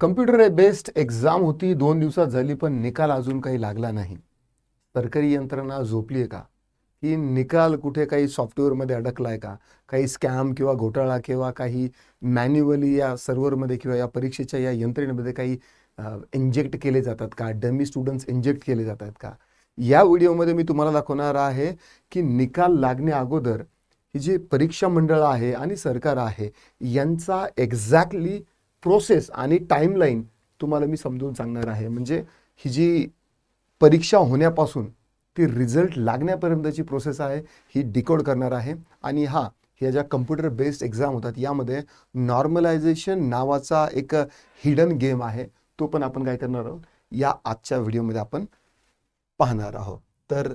Computer based exam होती दोन दिवसात झाली पण निकाल अजून काही लागला नाही. सरकारी यंत्रणा झोपली आहे का? की निकाल कुठे काही सॉफ्टवेअरमध्ये अडकला आहे का? काही स्कॅम किंवा घोटाळा किंवा काही मॅन्युअली या सर्व्हरमध्ये किंवा या परीक्षेच्या या यंत्रणेमध्ये काही इंजेक्ट केले जातात का? डमी स्टुडंट्स इंजेक्ट केले जातात का? या व्हिडिओमध्ये मी तुम्हाला दाखवणार आहे की निकाल लागण्या अगोदर ही जी परीक्षा मंडळ आहे आणि सरकार आहे यांचा एक्झॅक्टली प्रोसेस आणि टाईमलाईन तुम्हाला मी समजून सांगणार आहे. म्हणजे ही जी परीक्षा होण्यापासून ती रिझल्ट लागण्यापर्यंतची प्रोसेस आहे ही डिकोड करणार आहे. आणि हा ह्या ज्या कम्प्युटर बेस्ड एक्झाम होतात यामध्ये नॉर्मलायझेशन नावाचा एक हिडन गेम आहे. तो पण आपण काय करणार आहोत? या आजच्या व्हिडिओमध्ये आपण पाहणार आहोत. तर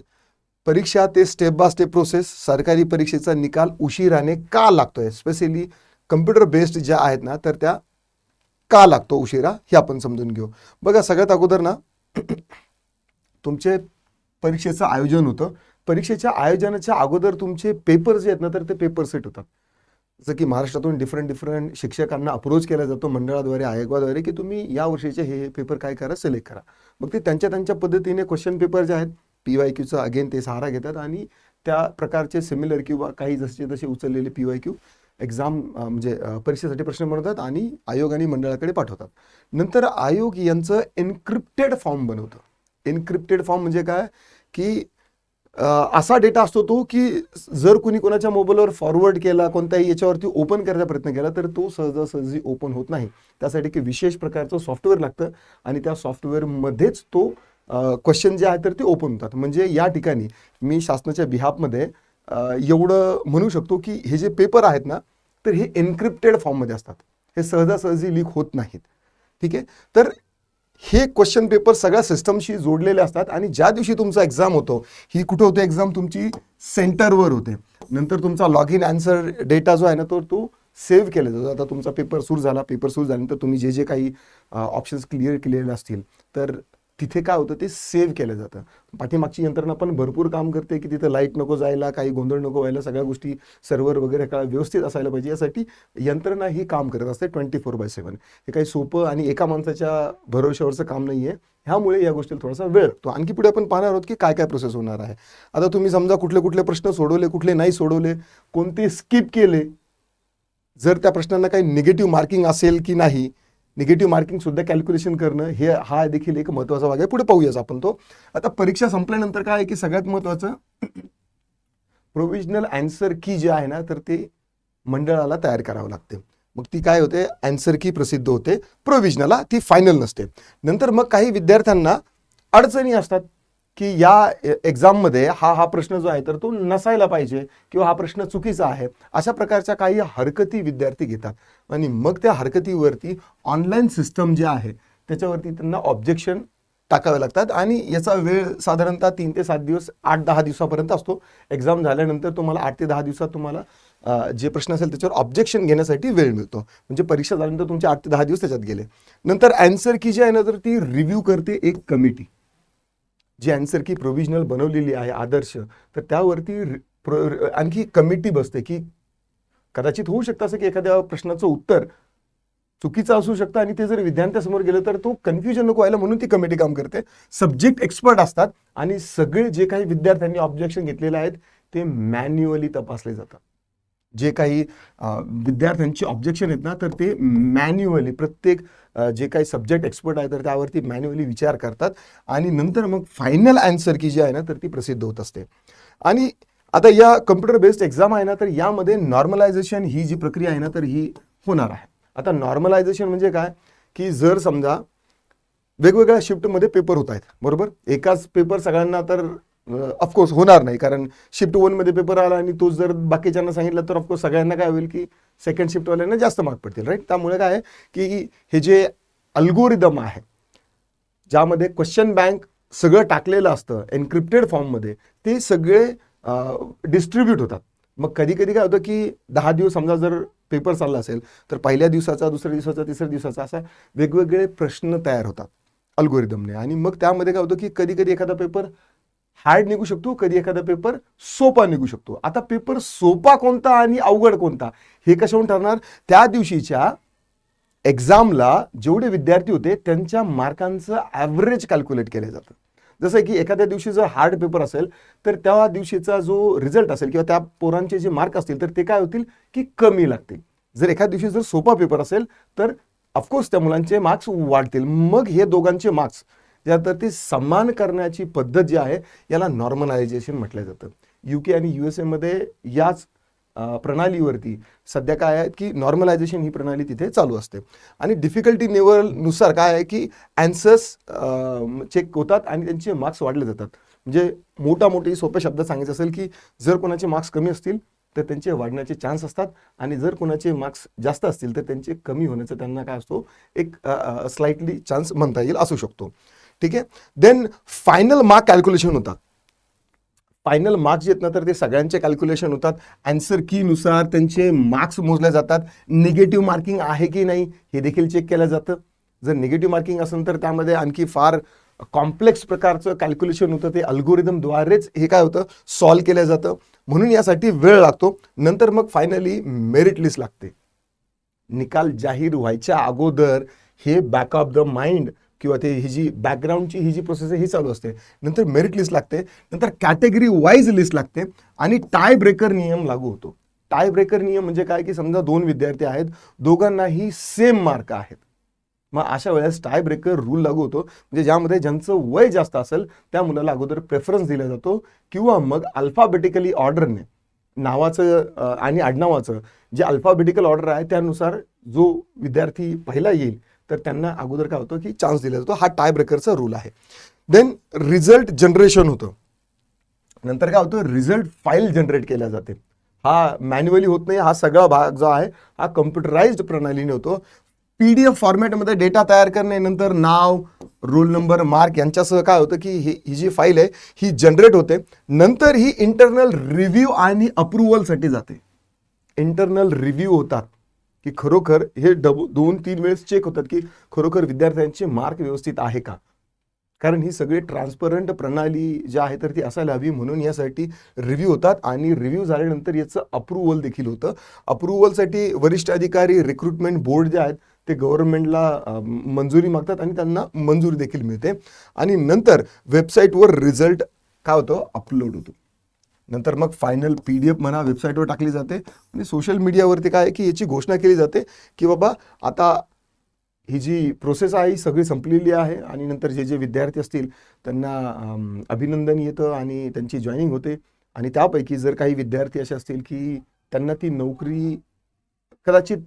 परीक्षा ते स्टेप बाय स्टेप प्रोसेस सरकारी परीक्षेचा निकाल उशिराने का लागतोय? स्पेशली कम्प्युटर बेस्ड ज्या आहेत ना तर त्या का लागतो उशिरा हे आपण समजून घेऊ. बघा सगळ्यात अगोदर ना तुमचे परीक्षेचं आयोजन होतं. परीक्षेच्या आयोजनाच्या अगोदर तुमचे पेपर जे आहेत ना तर ते पेपर सेट होतात. जसं की महाराष्ट्रातून डिफरंट डिफरंट शिक्षकांना अप्रोच केला जातो मंडळाद्वारे आयोगाद्वारे की तुम्ही या वर्षीचे हे पेपर काय करा सिलेक्ट करा. मग ते त्यांच्या त्यांच्या पद्धतीने क्वेश्चन पेपर जे आहेत पी वाय क्यूचा अगेन ते सहारा घेतात आणि त्या प्रकारचे सिमिलर किंवा काही जसे जसे उचललेले पी वाय क्यू एक्झाम म्हणजे परीक्षेसाठी प्रश्न बनवतात आणि आयोग आणि मंडळाकडे पाठवतात. नंतर आयोग यांचं एन्क्रिप्टेड फॉर्म बनवतं. एन्क्रिप्टेड फॉर्म म्हणजे काय? की असा डेटा असतो तो की जर कुणी कोणाच्या मोबाईलवर फॉरवर्ड केला कोणत्याही याच्यावरती ओपन करायचा प्रयत्न केला तर तो सहजासहजी ओपन होत नाही. त्यासाठी की विशेष प्रकारचं सॉफ्टवेअर लागतं आणि त्या सॉफ्टवेअरमध्येच तो क्वेश्चन जे आहे तर ते ओपन होतात. म्हणजे या ठिकाणी मी शासनाच्या बिहापमध्ये एवढं म्हणू शकतो की हे जे पेपर आहेत ना तर हे एन्क्रिप्टेड फॉर्ममध्ये असतात. हे सहजासहजी लीक होत नाहीत. ठीक आहे? तर हे क्वेश्चन पेपर सगळ्या सिस्टमशी जोडलेले असतात आणि ज्या दिवशी तुमचा एक्झाम होतो ही कुठे होते एक्झाम तुमची सेंटरवर होते. नंतर तुमचा लॉग इन आन्सर डेटा जो आहे ना तो तो सेव्ह केला जातो आता तुमचा पेपर सुरू झाला पेपर सुरू झाल्यानंतर तुम्ही जे जे काही ऑप्शन्स क्लिअर केलेले असतील तर तिथे काय होतं ते सेव्ह केलं जातं. पाठीमागची यंत्रणा पण भरपूर काम करते की तिथं लाइट नको जायला काही गोंधळ नको व्हायला सगळ्या गोष्टी सर्व्हर वगैरे का व्यवस्थित असायला पाहिजे. यासाठी यंत्रणा ही काम करत असते ट्वेंटी फोर बाय सेवन हे काही सोपं आणि एका माणसाच्या भरोश्यावरचं काम नाही आहे ह्यामुळे या गोष्टीला थोडासा वेळ लागतो. आणखी पुढे आपण पाहणार आहोत की काय काय प्रोसेस होणार आहे. आता तुम्ही समजा कुठले कुठले प्रश्न सोडवले कुठले नाही सोडवले कोणते स्किप केले जर त्या प्रश्नांना काही निगेटिव्ह मार्किंग असेल की नाही निगेटिव्ह मार्किंग सुद्धा कॅल्क्युलेशन करणं हे हा देखील एक महत्त्वाचा भाग आहे. पुढे पाहूयाच आपण तो. आता परीक्षा संपल्यानंतर काय आहे की सगळ्यात महत्त्वाचं प्रोव्हिजनल अँसर की जे आहे ना तर ते मंडळाला तयार करावं लागते. मग ती काय होते? अँसर की प्रसिद्ध होते. प्रोव्हिजनला ती फायनल नसते. नंतर मग काही विद्यार्थ्यांना अडचणी असतात. की या एक्झाममध्ये हा हा प्रश्न जो आहे तर तो नसायला पाहिजे किंवा हा प्रश्न चुकीचा आहे. अशा प्रकारच्या काही हरकती विद्यार्थी घेतात. आणि मग त्या हरकतीवरती ऑनलाईन सिस्टम जे आहे त्याच्यावरती त्यांना ऑब्जेक्शन टाकावे लागतात. आणि याचा वेळ साधारणतः तीन ते सात दिवस आठ दहा दिवसापर्यंत असतो. एक्झाम झाल्यानंतर तुम्हाला आठ ते दहा दिवसात तुम्हाला जे प्रश्न असेल त्याच्यावर ऑब्जेक्शन घेण्यासाठी वेळ मिळतो. म्हणजे परीक्षा झाल्यानंतर तुमचे आठ ते दहा दिवस त्याच्यात गेले. नंतर अँसर की जी आहे ना तर ती रिव्ह्यू करते एक कमिटी जी अँसर की प्रोव्हिजनल बनवलेली आहे आदर्श तर त्यावरती आणखी कमिटी बसते की कदाचित होऊ शकतं असं की एखाद्या प्रश्नाचं उत्तर चुकीचं असू शकतं आणि ते जर विद्यार्थ्यासमोर गेलं तर तो कन्फ्युजन नको व्हायला म्हणून ती कमिटी काम करते. सब्जेक्ट एक्सपर्ट असतात आणि सगळे जे काही विद्यार्थ्यांनी ऑब्जेक्शन घेतलेले आहेत ते मॅन्युअली तपासले जातात. जे काही विद्यार्थ्यांची ऑब्जेक्शन आहेत ना तर ते मॅन्युअली प्रत्येक जे काही सब्जेक्ट एक्सपर्ट आहे तर त्यावरती मॅन्युअली विचार करतात. आणि नंतर मग फायनल अँसर की जी आहे ना तर ती प्रसिद्ध होत असते. आणि आता या कम्प्युटर बेस्ड एक्झाम आहे ना तर यामध्ये नॉर्मलायझेशन ही जी प्रक्रिया आहे ना तर ही होणार आहे. आता नॉर्मलायझेशन म्हणजे काय? की जर समजा वेगवेगळ्या शिफ्टमध्ये पेपर होत आहेत बरोबर? एकाच पेपर सगळ्यांना तर ऑफकोर्स होणार नाही कारण शिफ्ट वनमध्ये पेपर आला आणि तोच जर बाकीच्यांना सांगितलं तर ऑफकोर्स सगळ्यांना काय होईल की सेकंड शिफ्टवाल्यांना जास्त मार्क पडतील राईट त्यामुळे काय आहे की हे जे अल्गोरिदम आहे ज्यामध्ये क्वेश्चन बँक सगळं टाकलेलं असतं एन्क्रिप्टेड फॉर्ममध्ये ते सगळे डिस्ट्रीब्यूट होतात. मग कधी कधी काय होतं की दहा दिवस समजा जर पेपर चालला असेल तर पहिल्या दिवसाचा दुसऱ्या दिवसाचा तिसऱ्या दिवसाचा असा वेगवेगळे प्रश्न तयार होतात अल्गोरिदमने आणि मग त्यामध्ये काय होतं की कधी कधी एखादा पेपर हार्ड निघू शकतो कधी एखादा पेपर सोपा निघू शकतो. आता पेपर सोपा कोणता आणि अवघड कोणता हे कशावरून ठरणार? त्या दिवशीच्या एक्झामला जेवढे विद्यार्थी होते त्यांच्या मार्कांचं ॲव्हरेज कॅल्क्युलेट केलं जातं. जसं की एखाद्या दिवशी जर हार्ड पेपर असेल तर त्या दिवशीचा जो रिझल्ट असेल किंवा त्या पोरांचे जे मार्क असतील तर ते काय होतील? की कमी लागतील. जर एखाद्या दिवशी जर सोपा पेपर असेल तर ऑफकोर्स त्या मुलांचे मार्क्स वाढतील. मग हे दोघांचे मार्क्स ज्या तर ते करण्याची पद्धत जी आहे याला नॉर्मलायझेशन म्हटलं जातं. यू के आणि यू एस एमध्ये याच प्रणालीवरती सध्या काय आहे की नॉर्मलायझेशन ही प्रणाली तिथे चालू असते. आणि डिफिकल्टी लेवलनुसार काय आहे की ॲन्सर्स चेक होतात आणि त्यांचे मार्क्स वाढले जातात. म्हणजे मोठा मोठी सोप्या शब्दात सांगायचं असेल की जर कोणाचे मार्क्स कमी असतील तर त्यांचे वाढण्याचे चान्स असतात आणि जर कोणाचे मार्क्स जास्त असतील तर त्यांचे कमी होण्याचा त्यांना काय असतो एक स्लाइटली चान्स म्हणता येईल असू शकतो. ठीक आहे? देन फायनल मार्क कॅल्क्युलेशन होतात. फायनल मार्क्स जे आहेत ना तर ते सगळ्यांचे कॅल्क्युलेशन होतात. अँसर कीनुसार त्यांचे मार्क्स मोजले जातात. निगेटिव्ह मार्किंग आहे की नाही हे देखील चेक केलं जातं. जर निगेटिव्ह मार्किंग असेल तर त्यामध्ये आणखी फार कॉम्प्लेक्स प्रकारचं कॅल्क्युलेशन होतं. ते अल्गोरिदमद्वारेच हे काय होतं? सॉल्व केलं जातं. म्हणून यासाठी वेळ लागतो. नंतर मग फायनली मेरिट लिस्ट लागते. निकाल जाहीर व्हायच्या अगोदर हे बॅक ऑफ द माइंड किंवा ते ही जी बॅकग्राऊंडची ही जी प्रोसेस आहे ही चालू असते. नंतर मेरिट लिस्ट लागते नंतर कॅटेगरी वाईज लिस्ट लागते आणि टाय ब्रेकर नियम लागू होतो. टाय ब्रेकर नियम म्हणजे काय? की समजा दोन विद्यार्थी आहेत दोघांनाही सेम मार्क आहेत. मग अशा वेळेस टाय ब्रेकर रूल लागू होतो. म्हणजे ज्यामध्ये ज्यांचं वय जास्त असेल त्या मुलाला अगोदर प्रेफरन्स दिला जातो किंवा मग अल्फाबेटिकली ऑर्डरने नावाचं आणि आडनावाचं जे अल्फाबेटिकल ऑर्डर आहे त्यानुसार जो विद्यार्थी पहिला येईल तर त्यांना अगोदर काय होतं की चान्स दिला जातो. हा टाय ब्रेकरचा रूल आहे. देन रिझल्ट जनरेशन होतं. नंतर काय होतं? रिझल्ट फाईल जनरेट केल्या जाते. हा मॅन्युअली होत नाही. हा सगळा भाग जो आहे हा कम्प्युटराइज्ड प्रणालीने होतो. पी डी एफ फॉर्मॅटमध्ये डेटा तयार करणे नंतर नाव रोल नंबर मार्क यांच्यासह काय होतं की ही ही जी फाईल आहे ही जनरेट होते. नंतर ही इंटरनल रिव्ह्यू आणि अप्रुव्हलसाठी जाते. इंटरनल रिव्ह्यू होतात. की खरोखर हे डब दोन तीन वेळेस चेक होतात की खरोखर विद्यार्थ्यांचे मार्क व्यवस्थित आहे का? कारण ही सगळी ट्रान्सपरंट प्रणाली जी आहे तर ती असायला हवी म्हणून यासाठी रिव्ह्यू होतात आणि रिव्ह्यू झाल्यानंतर याचं अप्रुव्हल देखील होतं. अप्रुव्हलसाठी वरिष्ठ अधिकारी रिक्रुटमेंट बोर्ड जे आहेत ते गव्हर्नमेंटला मंजुरी मागतात आणि त्यांना मंजुरी देखील मिळते. आणि नंतर वेबसाईटवर रिझल्ट काय होतं? अपलोड होतो. नंतर मग फायनल पी डी एफ म्हणा वेबसाईटवर टाकली जाते. आणि सोशल मीडियावरती काय की याची घोषणा केली जाते की बाबा आता ही जी प्रोसेस आहे ही सगळी संपलेली आहे आणि नंतर जे जे विद्यार्थी असतील त्यांना अभिनंदन येतं आणि त्यांची जॉईनिंग होते. आणि त्यापैकी जर काही विद्यार्थी असे असतील की त्यांना ती नोकरी कदाचित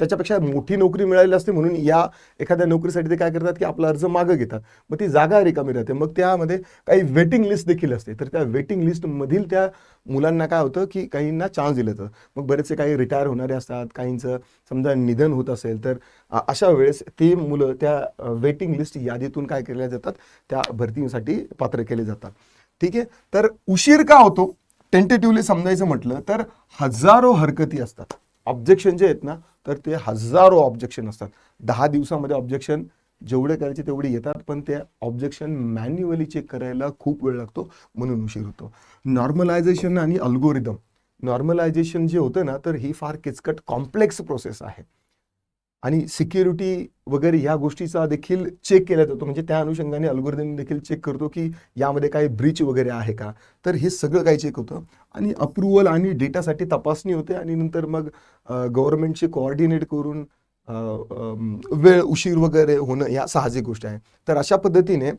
त्याच्यापेक्षा मोठी नोकरी मिळालेली असते म्हणून या एखाद्या नोकरीसाठी ते काय करतात की आपला अर्ज मागं घेतात. मग ती जागा रिकामी राहते. मग त्यामध्ये काही वेटिंग लिस्ट देखील असते. तर त्या वेटिंग लिस्टमधील त्या मुलांना काय होतं की काहींना चान्स दिलं जातं. मग बरेचसे काही रिटायर होणारे असतात. काहींचं समजा निधन होत असेल तर अशा वेळेस ते मुलं त्या वेटिंग लिस्ट यादीतून काय केल्या जातात? त्या भरतीसाठी पात्र केले जातात. ठीक आहे? तर उशीर का होतो? टेंटेटिव्हली समजायचं म्हटलं तर हजारो हरकती असतात. ऑब्जेक्शन जे आहेत ना तर ते हजारो ऑब्जेक्शन असतात. दहा दिवसामध्ये ऑब्जेक्शन जेवढे करायचे तेवढे येतात पण ते ऑब्जेक्शन मॅन्युअली चेक करायला खूप वेळ लागतो म्हणून उशीर होतो. नॉर्मलायझेशन आणि अल्गोरिदम नॉर्मलायझेशन जे होतं ना तर ही फार किचकट कॉम्प्लेक्स प्रोसेस आहे. आणि सिक्युरिटी वगैरे ह्या गोष्टीचा देखील चेक केला जातो. म्हणजे त्या अनुषंगाने अल्गोरिदम देखील चेक करतो की यामध्ये काही ब्रीच वगैरे आहे का? तर हे सगळं काही चेक होतं. आणि अप्रुव्हल आणि डेटासाठी तपासणी होते आणि नंतर मग गव्हर्नमेंटशी कोऑर्डिनेट करून वेळ उशीर वगैरे होणं या साहजिक गोष्ट आहे. तर अशा पद्धतीने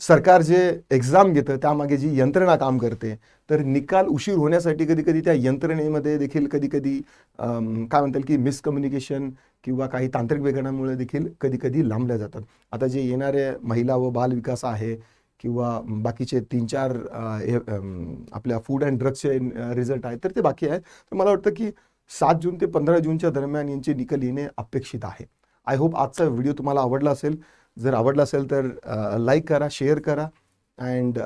सरकार जे एक्झाम घेतं त्यामागे जी यंत्रणा काम करते तर निकाल उशीर होण्यासाठी कधी कधी त्या यंत्रणेमध्ये देखील कधी कधी काय म्हणतात की मिसकम्युनिकेशन किंवा काही तांत्रिक बिघाडामुळे देखील कधी कधी लांबल्या जातात. आता जे येणारे महिला व बाल विकास आहे किंवा बाकीचे तीन चार आपल्या फूड अँड ड्रग्सचे रिझल्ट आहेत तर ते बाकी आहेत. तर मला वाटतं की सात जून ते पंधरा जूनच्या दरम्यान यांचे निकाल येणे अपेक्षित आहे. आय होप आजचा व्हिडिओ तुम्हाला आवडला असेल. जर आवडलं असेल तर लाईक करा शेअर करा. अँड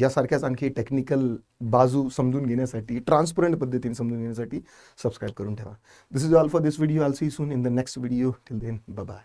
यासारख्याच आणखी टेक्निकल बाजू समजून घेण्यासाठी ट्रान्सपरंट पद्धतीने समजून घेण्यासाठी सबस्क्राईब करून ठेवा. This is all for this video I'll see soon in the next video till then bye